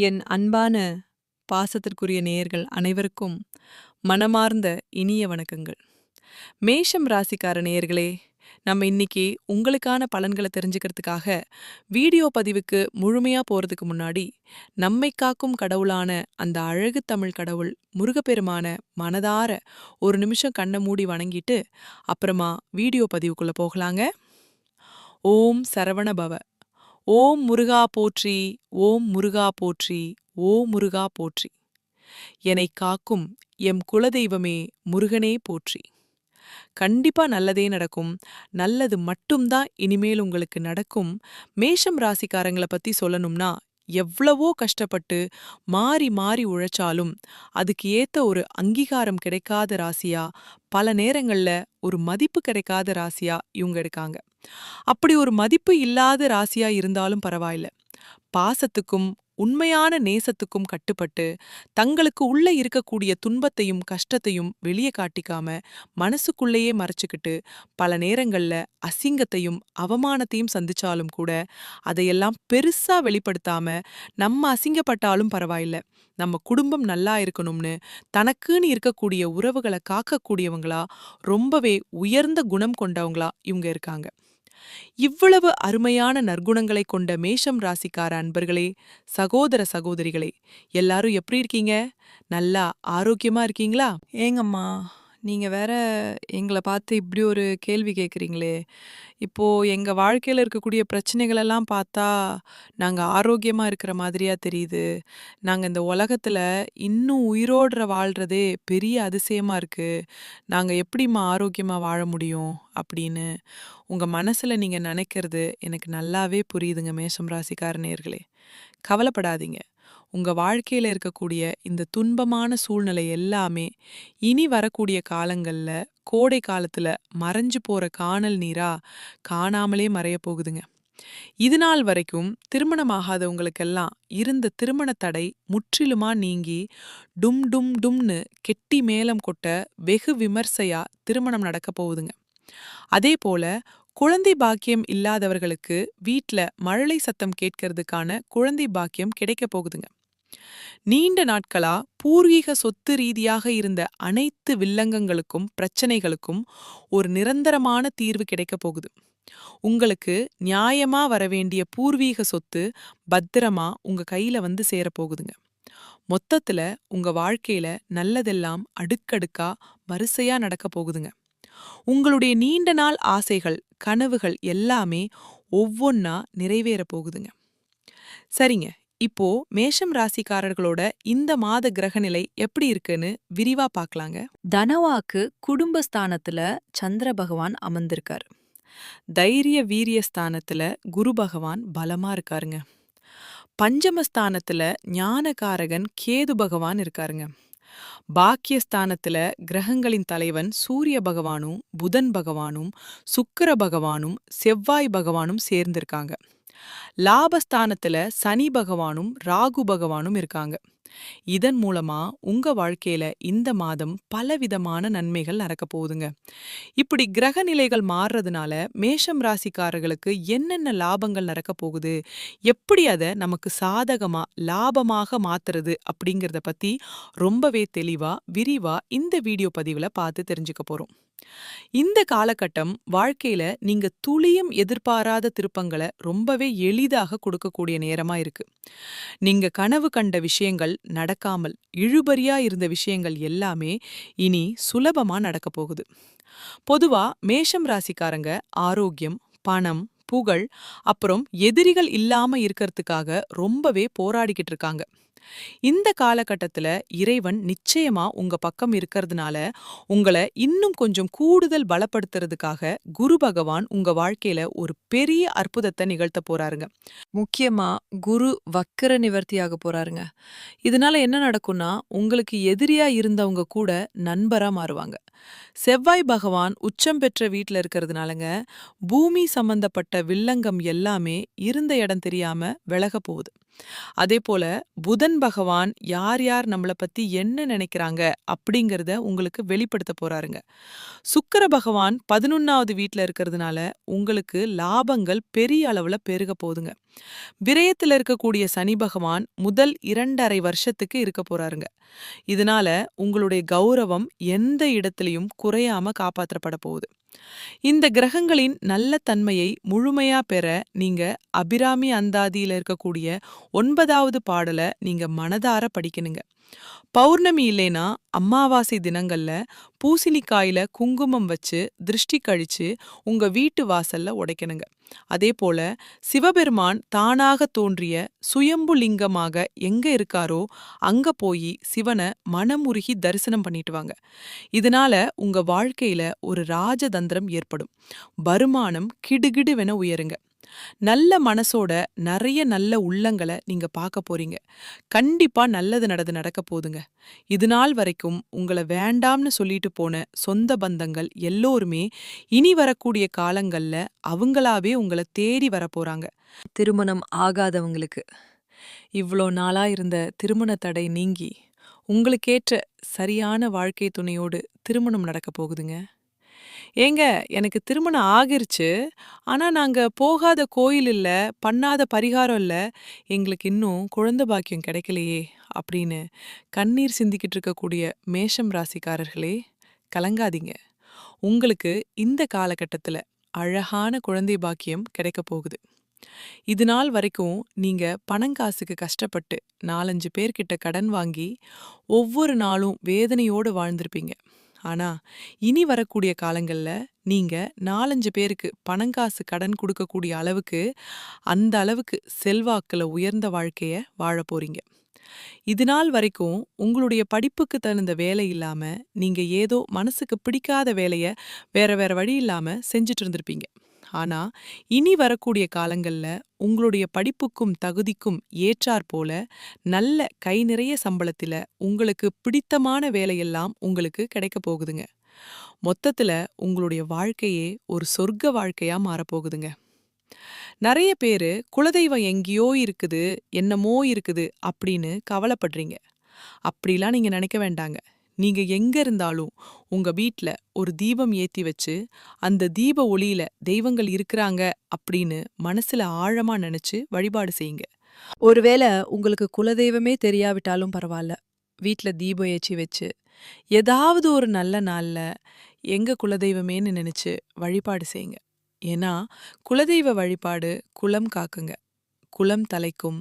என் அன்பான பாசத்திற்குரிய நேயர்கள் அனைவருக்கும் மனமார்ந்த இனிய வணக்கங்கள். மேஷம் ராசிக்கார நேயர்களே நம்ம இன்னைக்கு உங்களுக்கான பலன்களை தெரிஞ்சுக்கிறதுக்காக வீடியோ பதிவுக்கு முழுமையா போறதுக்கு முன்னாடி நம்மை காக்கும் கடவுளான அந்த அழகு தமிழ் கடவுள் முருகப்பெருமான மனதார ஒரு நிமிஷம் கண்ணை மூடி வணங்கிட்டு அப்புறமா வீடியோ பதிவுக்குள்ள போகலாங்க. ஓம் சரவண பவ ஓம் முருகா போற்றி ஓம் முருகா போற்றி ஓ முருகா போற்றி. என்னை காக்கும் எம் குலதெய்வமே முருகனே போற்றி. கண்டிப்பா நல்லதே நடக்கும். நல்லது மட்டும்தான் இனிமேல் உங்களுக்கு நடக்கும். மேஷம் ராசிக்காரங்களை பத்தி சொல்லணும்னா எவ்வளவோ கஷ்டப்பட்டு மாறி மாறி உழைச்சாலும் அதுக்கு ஏத்த ஒரு அங்கீகாரம் கிடைக்காத ராசியா பல நேரங்கள்ல ஒரு மதிப்பு கிடைக்காத ராசியா இவங்க இருக்காங்க. அப்படி ஒரு மதிப்பு இல்லாத ராசியா இருந்தாலும் பரவாயில்ல. பாசத்துக்கும் உண்மையான நேசத்துக்கும் கட்டுப்பட்டு தங்களுக்கு உள்ள இருக்கக்கூடிய துன்பத்தையும் கஷ்டத்தையும் வெளியே காட்டிக்காம மனசுக்குள்ளேயே மறைச்சுக்கிட்டு பல நேரங்கள்ல அசிங்கத்தையும் அவமானத்தையும் சந்திச்சாலும் கூட அதையெல்லாம் பெருசா வெளிப்படுத்தாம நம்ம அசிங்கப்பட்டாலும் பரவாயில்ல. நம்ம குடும்பம் நல்லா இருக்கணும்னு தனக்குன்னு இருக்கக்கூடிய உறவுகளை காக்கக்கூடியவங்களா ரொம்பவே உயர்ந்த குணம் கொண்டவங்களா இவங்க இருக்காங்க. இவ்வளவு அருமையான நற்குணங்களை கொண்ட மேஷம் ராசிக்கார அன்பர்களே சகோதர சகோதரிகளே எல்லாரும் எப்படி இருக்கீங்க? நல்லா ஆரோக்கியமா இருக்கீங்களா? ஏங்கம்மா. நீங்க வேற எங்கள பார்த்து இப்படி ஒரு கேள்வி கேட்குறீங்களே! இப்போ எங்க வாழ்க்கையில இருக்கக்கூடிய பிரச்சனைகளெல்லாம் பார்த்தா, நாங்க ஆரோக்கியமா இருக்கிற மாதிரியா தெரியுது. நாங்க இந்த உலகத்துல இன்னும் உயிரோட வாழ்றதே பெரிய அதிசயமா இருக்கு. நாங்க எப்படிம்மா ஆரோக்கியமா வாழ முடியும்? அப்படின்னு உங்க மனசுல நீங்க நினைக்கிறது எனக்கு நல்லாவே புரியுதுங்க மேஷம் ராசிக்கார நேயர்களே. கவலைப்படாதீங்க. உங்க வாழ்க்கையில இருக்கக்கூடிய இந்த துன்பமான சூழ்நிலை எல்லாமே இனி வரக்கூடிய காலங்கள்ல கோடை காலத்துல மறைஞ்சு போற காணல் நீரா காணாமலே மறைய போகுதுங்க. இது நாள் வரைக்கும் திருமணமாகாதவங்களுக்கெல்லாம் இருந்த திருமண தடை முற்றிலுமா நீங்கி டும் டும் டும்னு கெட்டி மேலம் கொட்ட வெகு விமர்சையா திருமணம் நடக்க போகுதுங்க. அதே போல குழந்தை பாக்கியம் இல்லாதவர்களுக்கு வீட்ல மழலை சத்தம் கேட்கறதுக்கான குழந்தை பாக்கியம் கிடைக்க போகுதுங்க. நீண்ட நாட்களா பூர்வீக சொத்து ரீதியாக இருந்த அனைத்து வில்லங்கங்களுக்கும் பிரச்சனைகளுக்கும் ஒரு நிரந்தரமான தீர்வு கிடைக்கப் போகுது. உங்களுக்கு நியாயமா வரவேண்டிய பூர்வீக சொத்து பத்திரமா உங்க கையில வந்து சேரப்போகுதுங்க மொத்தத்துல உங்க வாழ்க்கையில நல்லதெல்லாம் அடுக்கடுக்கா வரிசையா நடக்க போகுதுங்க. உங்களுடைய நீண்ட நாள் ஆசைகள் கனவுகள் எல்லாமே ஒவ்வொன்னா நிறைவேற போகுதுங்க. சரிங்க இப்போ மேஷம் ராசிக்காரர்களோட இந்த மாத கிரகநிலை எப்படி இருக்குன்னு விரிவா பார்க்கலாங்க தனவாக்கு குடும்பஸ்தானத்துல சந்திர பகவான் அமர்ந்திருக்காரு. தைரிய வீரிய ஸ்தானத்துல குரு பகவான் பலமா இருக்காருங்க. பஞ்சமஸ்தானத்துல ஞானகாரகன் கேது பகவான் இருக்காருங்க. பாக்கியஸ்தானத்துல கிரகங்களின் தலைவன் சூரிய பகவானும் புதன் பகவானும் சுக்கர பகவானும் செவ்வாய் பகவானும் சேர்ந்திருக்காங்க. லாபஸ்தானத்துல சனி பகவானும் ராகு பகவானும் இருக்காங்க. இதன் மூலமா உங்க வாழ்க்கையில இந்த மாதம் பலவிதமான நன்மைகள் நடக்க போகுதுங்க. இப்படி கிரக நிலைகள் மாறுறதுனால மேஷம் ராசிக்காரர்களுக்கு என்னென்ன லாபங்கள் நடக்க போகுது? எப்படி அதை நமக்கு சாதகமா லாபமாக மாத்துறது அப்படிங்கிறத பத்தி ரொம்பவே தெளிவா விரிவா இந்த வீடியோ பதிவுல பார்த்து தெரிஞ்சுக்க போறோம். இந்த காலகட்டம் வாழ்க்கையில நீங்க துளியும் எதிர்பாராத திருப்பங்களை ரொம்பவே எளிதாக கொடுக்கக்கூடிய நேரமா இருக்கு. நீங்க கனவு கண்ட விஷயங்கள் நடக்காமல் இழுபறியா இருந்த விஷயங்கள் எல்லாமே இனி சுலபமா நடக்க போகுது. பொதுவா மேஷம் ராசிக்காரங்க ஆரோக்கியம் பணம் புகழ் அப்புறம் எதிரிகள் இல்லாம இருக்கிறதுக்காக ரொம்பவே போராடிக்கிட்டு இருக்காங்க. இந்த காலகட்டத்துல இறைவன் நிச்சயமா உங்க பக்கம் இருக்கிறதுனால உங்களை இன்னும் கொஞ்சம் கூடுதல் பலப்படுத்துறதுக்காக குரு பகவான் உங்க வாழ்க்கையில ஒரு பெரிய அற்புதத்தை நிகழ்த்த போறாருங்க. முக்கியமா குரு வக்கர நிவர்த்தியாக போறாருங்க. இதனால என்ன நடக்கும்னா உங்களுக்கு எதிரியா இருந்தவங்க கூட நண்பரா மாறுவாங்க. செவ்வாய் பகவான் உச்சம் பெற்ற வீட்டில் இருக்கிறதுனாலங்க பூமி சம்பந்தப்பட்ட வில்லங்கம் எல்லாமே இருந்த இடம் தெரியாம விலக போகுது. அதே போல புதன் பகவான் யார் யார் நம்மள பத்தி என்ன நினைக்கிறாங்க அப்படிங்கறத உங்களுக்கு வெளிப்படுத்த போறாருங்க. சுக்கர பகவான் பதினொன்னாவது வீட்டுல இருக்கிறதுனால உங்களுக்கு லாபங்கள் பெரிய அளவுல பெருக போகுதுங்க. விரயத்துல இருக்கக்கூடிய சனி பகவான் முதல் இரண்டரை வருஷத்துக்கு இருக்க போறாருங்க. இதனால உங்களுடைய கௌரவம் எந்த இடத்துலயும் குறையாம காப்பாற்றப்பட போகுது. இந்த கிரகங்களின் நல்ல தன்மையை முழுமையா பெற நீங்க அபிராமி அந்தாதியில இருக்கக்கூடிய ஒன்பதாவது பாடல நீங்க மனதார படிக்கணுங்க. பௌர்ணமி இல்லைனா அமாவாசை தினங்கள்ல பூசணிக்காயில குங்குமம் வச்சு திருஷ்டி கழிச்சு உங்க வீட்டு வாசல்ல உடைக்கணுங்க. அதே போல சிவபெருமான் தானாக தோன்றிய சுயம்பு லிங்கமாக எங்க இருக்காரோ அங்க போய் சிவனை மனமுருகி தரிசனம் பண்ணிட்டு வாங்க. இதனால உங்க வாழ்க்கையில ஒரு ராஜதந்திரம் ஏற்படும். வருமானம் கிடுகிடுவென உயருங்க. நல்ல மனசோட நிறைய நல்ல உள்ளங்களை நீங்க பார்க்க போறீங்க. கண்டிப்பா நல்லது நடந்து நடக்க போதுங்க இது நாள் வரைக்கும் உங்களை வேண்டாம்னு சொல்லிட்டு போன சொந்த பந்தங்கள் எல்லோருமே இனி வரக்கூடிய காலங்கள்ல அவங்களாவே உங்களை தேடி வர போறாங்க. திருமணம் ஆகாதவங்களுக்கு இவ்வளோ நாளா இருந்த திருமண தடை நீங்கி உங்களுக்கேற்ற சரியான வாழ்க்கை துணையோடு திருமணம் நடக்க போகுதுங்க. ஏங்க எனக்கு திருமணம் ஆகிருச்சு. ஆனா நாங்க போகாத கோயில் இல்ல பண்ணாத பரிகாரம் இல்ல எங்களுக்கு இன்னும் குழந்தை பாக்கியம் கிடைக்கலையே அப்படின்னு கண்ணீர் சிந்திக்கிட்டு இருக்கக்கூடிய மேஷம் ராசிக்காரர்களே கலங்காதீங்க. உங்களுக்கு இந்த காலகட்டத்துல அழகான குழந்தை பாக்கியம் கிடைக்க போகுது. இது நாள் வரைக்கும் நீங்க பணங்காசுக்கு கஷ்டப்பட்டு நாலஞ்சு பேர்கிட்ட கடன் வாங்கி ஒவ்வொரு நாளும் வேதனையோடு வாழ்ந்திருப்பீங்க. ஆனா இனி வரக்கூடிய காலங்கள்ல நீங்க நாலஞ்சு பேருக்கு பணங்காசு கடன் கொடுக்கக்கூடிய அளவுக்கு அந்த அளவுக்கு செல்வாக்குல உயர்ந்த வாழ்க்கைய வாழ போறீங்க. இது நாள் வரைக்கும் உங்களுடைய படிப்புக்கு தகுந்த வேலை இல்லாம நீங்க ஏதோ மனசுக்கு பிடிக்காத வேலைய வேற வேற வழி இல்லாம செஞ்சுட்டு இருந்திருப்பீங்க. ஆனா இனி வரக்கூடிய காலங்கள்ல உங்களுடைய படிப்புக்கும் தகுதிக்கும் ஏற்றாற் போல நல்ல கை நிறைய சம்பளத்துல உங்களுக்கு பிடித்தமான வேலையெல்லாம் உங்களுக்கு கிடைக்க போகுதுங்க. மொத்தத்துல உங்களுடைய வாழ்க்கையே ஒரு சொர்க்க வாழ்க்கையா மாறப்போகுதுங்க நிறைய பேரு குலதெய்வம் எங்கேயோ இருக்குது என்னமோ இருக்குது அப்படின்னு கவலைப்படுறீங்க. அப்படிலாம் நீங்க நினைக்க வேண்டாங்க. நீங்க எங்க இருந்தாலும் உங்க வீட்ல ஒரு தீபம் ஏத்தி வச்சு அந்த தீப ஒளியில தெய்வங்கள் இருக்கிறாங்க அப்படின்னு மனசுல ஆழமா நினைச்சு வழிபாடு செய்யுங்க. ஒருவேளை உங்களுக்கு குலதெய்வமே தெரியாவிட்டாலும் பரவாயில்ல வீட்ல தீபம் ஏற்றி வச்சு ஏதாவது ஒரு நல்ல நாள்ல எங்க குலதெய்வமேன்னு நினைச்சு வழிபாடு செய்யுங்க. ஏன்னா குலதெய்வ வழிபாடு குலம் காக்குங்க. குலம் தலைக்கும்.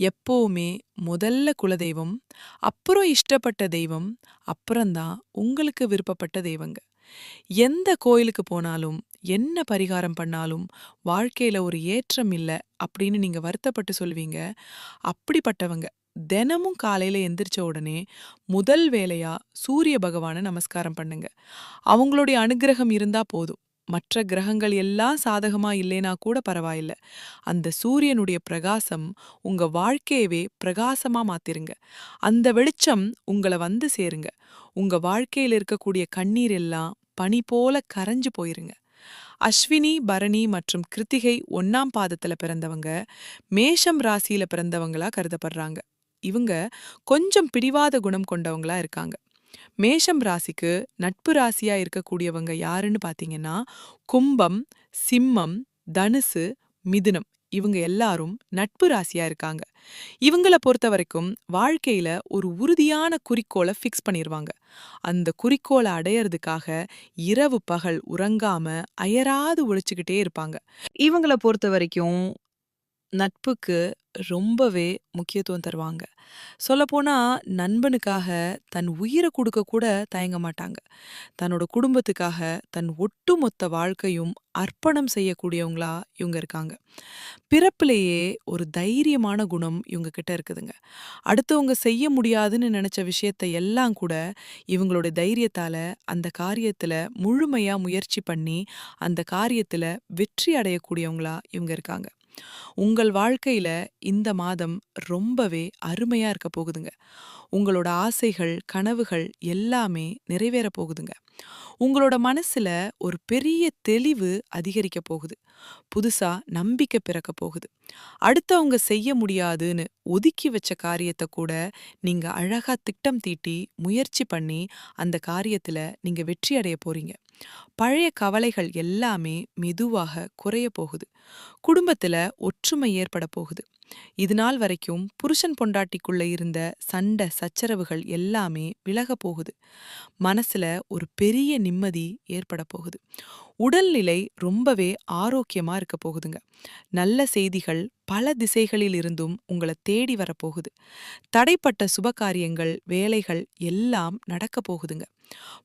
எப்போவுமே முதல்ல குலதெய்வம் அப்புறம் இஷ்டப்பட்ட தெய்வம் அப்புறம்தான் உங்களுக்கு விருப்பப்பட்ட தெய்வங்க. எந்த கோயிலுக்கு போனாலும் என்ன பரிகாரம் பண்ணாலும் வாழ்க்கையில ஒரு ஏற்றம் இல்ல அப்படின்னு நீங்க வருத்தப்பட்டு சொல்வீங்க. அப்படிப்பட்டவங்க தினமும் காலையில எந்திரிச்ச உடனே முதல் வேலையா சூரிய பகவானை நமஸ்காரம் பண்ணுங்க. அவங்களுடைய அனுகிரகம் இருந்தா போதும். மற்ற கிரகங்கள் எல்லாம் சாதகமா இல்லைனா கூட பரவாயில்ல. அந்த சூரியனுடைய பிரகாசம் உங்க வாழ்க்கையவே பிரகாசமா மாத்திருங்க. அந்த வெளிச்சம் உங்களை வந்து சேருங்க. உங்க வாழ்க்கையில இருக்கக்கூடிய கண்ணீர் எல்லாம் பனி போல கரைஞ்சு போயிருங்க. அஸ்வினி பரணி மற்றும் கிருத்திகை ஒன்னாம் பாதத்துல பிறந்தவங்க மேஷம் ராசியில பிறந்தவங்களா கருதப்படுறாங்க. இவங்க கொஞ்சம் பிடிவாத குணம் கொண்டவங்களா இருக்காங்க. மேஷம் ராசிக்கு நட்பு ராசியா இருக்கக்கூடியவங்க யாருன்னு பாத்தீங்கன்னா கும்பம் சிம்மம் தனுசு மிதுனம். இவங்க எல்லாரும் நட்பு ராசியா இருக்காங்க. இவங்கள பொறுத்த வரைக்கும் வாழ்க்கையில ஒரு உறுதியான குறிக்கோளை ஃபிக்ஸ் பண்ணிருவாங்க. அந்த குறிக்கோளை அடையறதுக்காக இரவு பகல் உறங்காம அயராது உழைச்சுக்கிட்டே இருப்பாங்க. இவங்கள பொறுத்த வரைக்கும் நட்புக்கு ரொம்பவே முக்கியத்துவம் தருவாங்க. சொல்லப்போனால் நண்பனுக்காக தன் உயிரை கொடுக்க கூட தயங்க மாட்டாங்க. தன்னோட குடும்பத்துக்காக தன் ஒட்டுமொத்த வாழ்க்கையும் அர்ப்பணம் செய்யக்கூடியவங்களா இவங்க இருக்காங்க. பிறப்பிலேயே ஒரு தைரியமான குணம் இவங்க கிட்ட இருக்குதுங்க. அடுத்தவங்க செய்ய முடியாதுன்னு நினச்ச விஷயத்தை எல்லாம் கூட இவங்களோட தைரியத்தால் அந்த காரியத்தில் முழுமையாக முயற்சி பண்ணி அந்த காரியத்தில் வெற்றி அடையக்கூடியவங்களா இவங்க இருக்காங்க. உங்கள் வாழ்க்கையில இந்த மாதம் ரொம்பவே அருமையா இருக்க போகுதுங்க. உங்களோட ஆசைகள் கனவுகள் எல்லாமே நிறைவேற போகுதுங்க. உங்களோட மனசுல ஒரு பெரிய தெளிவு அதிகரிக்க போகுது. புதுசா நம்பிக்கை பிறக்க போகுது. அடுத்தவங்க செய்ய முடியாதுன்னு ஒதுக்கி வச்ச காரியத்தை கூட நீங்க அழகா திட்டம் தீட்டி முயற்சி பண்ணி அந்த காரியத்துல நீங்க வெற்றி அடைய போறீங்க. பழைய கவலைகள் எல்லாமே மெதுவாக குறைய போகுது. குடும்பத்துல ஒற்றுமை ஏற்பட போகுது. இது நாள் வரைக்கும் புருஷன் பொண்டாட்டிக்குள்ள இருந்த சண்டை சச்சரவுகள் எல்லாமே விலக போகுது. மனசுல ஒரு பெரிய நிம்மதி ஏற்பட போகுது. உடல்நிலை ரொம்பவே ஆரோக்கியமா இருக்க போகுதுங்க. நல்ல செய்திகள் பல திசைகளில் இருந்தும் உங்களை தேடி வரப்போகுது தடைப்பட்ட சுபகாரியங்கள் வேலைகள் எல்லாம் நடக்க போகுதுங்க.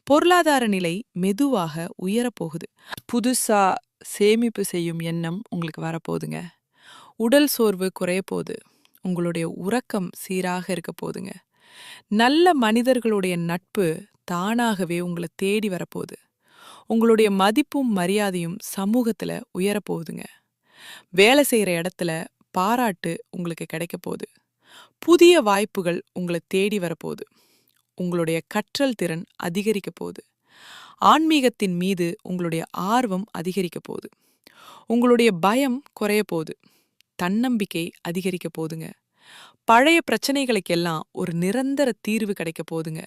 பொருளாதார நிலை மெதுவாக உயரப்போகுது புதுசா சேமிப்பு செய்யும் எண்ணம் உங்களுக்கு வரப்போகுதுங்க உடல் சோர்வு குறைய போகுது உங்களுடைய உறக்கம் சீராக இருக்க போகுதுங்க நல்ல மனிதர்களுடைய நட்பு தானாகவே உங்களை தேடி வரப்போகுது உங்களுடைய மதிப்பும் மரியாதையும் சமூகத்துல உயரப்போகுதுங்க வேலை செய்கிற இடத்துல பாராட்டு உங்களுக்கு கிடைக்க போகுது. புதிய வாய்ப்புகள் உங்களை தேடி வரப்போகுது உங்களுடைய கற்றல் திறன் அதிகரிக்க போகுது. ஆன்மீகத்தின் மீது உங்களுடைய ஆர்வம் அதிகரிக்க போகுது. உங்களுடைய பயம் குறைய போகுது. தன்னம்பிக்கை அதிகரிக்க போதுங்க. பழைய பிரச்சனைகளுக்கெல்லாம் ஒரு நிரந்தர தீர்வு கிடைக்க போதுங்க.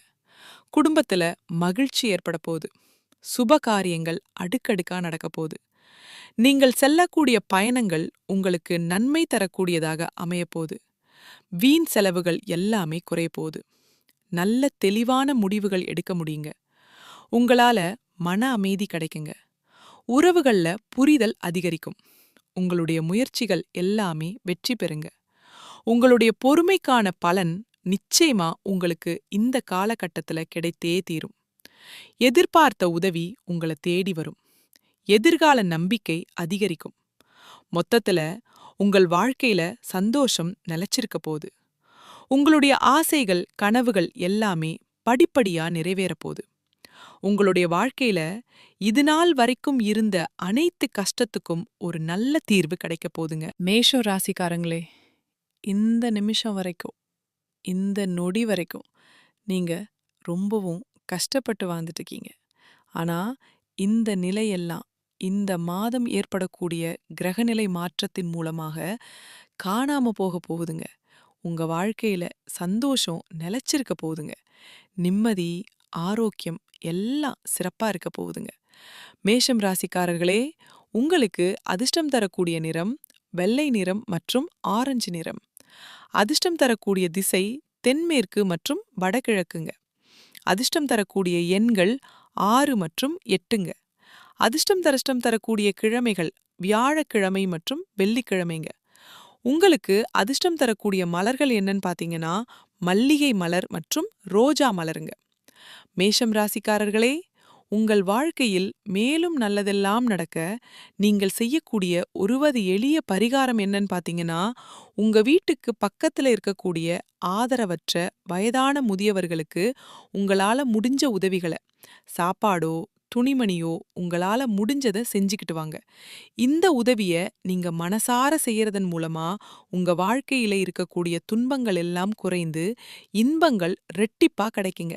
குடும்பத்துல மகிழ்ச்சி ஏற்பட போகுது. சுப காரியங்கள் அடுக்கடுக்கா நடக்க போகுது. நீங்கள் செல்லக்கூடிய பயணங்கள் உங்களுக்கு நன்மை தரக்கூடியதாக அமையப்போகுது வீண் செலவுகள் எல்லாமே குறைய போகுது. நல்ல தெளிவான முடிவுகள் எடுக்க முடியுங்க. உங்களால மன அமைதி கிடைக்குங்க. உறவுகள்ல புரிதல் அதிகரிக்கும். உங்களுடைய முயற்சிகள் எல்லாமே வெற்றி பெறுங்க. உங்களுடைய பொறுமைக்கான பலன் நிச்சயமா உங்களுக்கு இந்த காலகட்டத்துல கிடைத்தே தீரும். எதிர்பார்த்த உதவி உங்களை தேடி வரும். எதிர்கால நம்பிக்கை அதிகரிக்கும். மொத்தத்துல உங்கள் வாழ்க்கையில சந்தோஷம் நிலைச்சிருக்க போகுது. உங்களுடைய ஆசைகள் கனவுகள் எல்லாமே படிப்படியா நிறைவேறப் போகுது. உங்களுடைய வாழ்க்கையில இது நாள் வரைக்கும் இருந்த அனைத்து கஷ்டத்துக்கும் ஒரு நல்ல தீர்வு கிடைக்க போதுங்க மேஷோ ராசிக்காரங்களே இந்த நிமிஷம் வரைக்கும் இந்த நொடி வரைக்கும் நீங்க ரொம்பவும் கஷ்டப்பட்டு வாழ்ந்துட்டு இருக்கீங்க ஆனா இந்த நிலையெல்லாம் இந்த மாதம் ஏற்படக்கூடிய கிரகநிலை மாற்றத்தின் மூலமாக காணாம போக போகுதுங்க. உங்க வாழ்க்கையில சந்தோஷம் நிலச்சிருக்க போகுதுங்க. நிம்மதி ஆரோக்கியம் எல்லாம் சிறப்பா இருக்க போகுதுங்க. மேஷம் ராசிக்காரர்களே உங்களுக்கு அதிர்ஷ்டம் தரக்கூடிய நிறம் வெள்ளை நிறம் மற்றும் ஆரஞ்சு நிறம். அதிர்ஷ்டம் தரக்கூடிய திசை தென்மேற்கு மற்றும் வடகிழக்குங்க. அதிர்ஷ்டம் தரக்கூடிய எண்கள் ஆறு மற்றும் எட்டுங்க. அதிர்ஷ்டம் தரிஷ்டம் தரக்கூடிய கிழமைகள் வியாழக்கிழமை மற்றும் வெள்ளிக்கிழமைங்க. உங்களுக்கு அதிர்ஷ்டம் தரக்கூடிய மலர்கள் என்னன்னு பார்த்தீங்கன்னா மல்லிகை மலர் மற்றும் ரோஜா மலருங்க. மேஷம் ராசிக்காரர்களே உங்கள் வாழ்க்கையில் மேலும் நல்லதெல்லாம் நடக்க நீங்கள் செய்யக்கூடிய ஒருவது எளிய பரிகாரம் என்னன்னு பார்த்தீங்கன்னா உங்க வீட்டுக்கு பக்கத்துல இருக்கக்கூடிய ஆதரவற்ற வயதான முதியவர்களுக்கு உங்களால முடிஞ்ச உதவிகளை சாப்பாடோ துணிமணியோ உங்களால முடிஞ்சதை செஞ்சுக்கிட்டு வாங்க. இந்த உதவிய நீங்க மனசார செய்யறதன் மூலமா உங்க வாழ்க்கையில இருக்கக்கூடிய துன்பங்கள் எல்லாம் குறைந்து இன்பங்கள் ரெட்டிப்பா கிடைக்குங்க.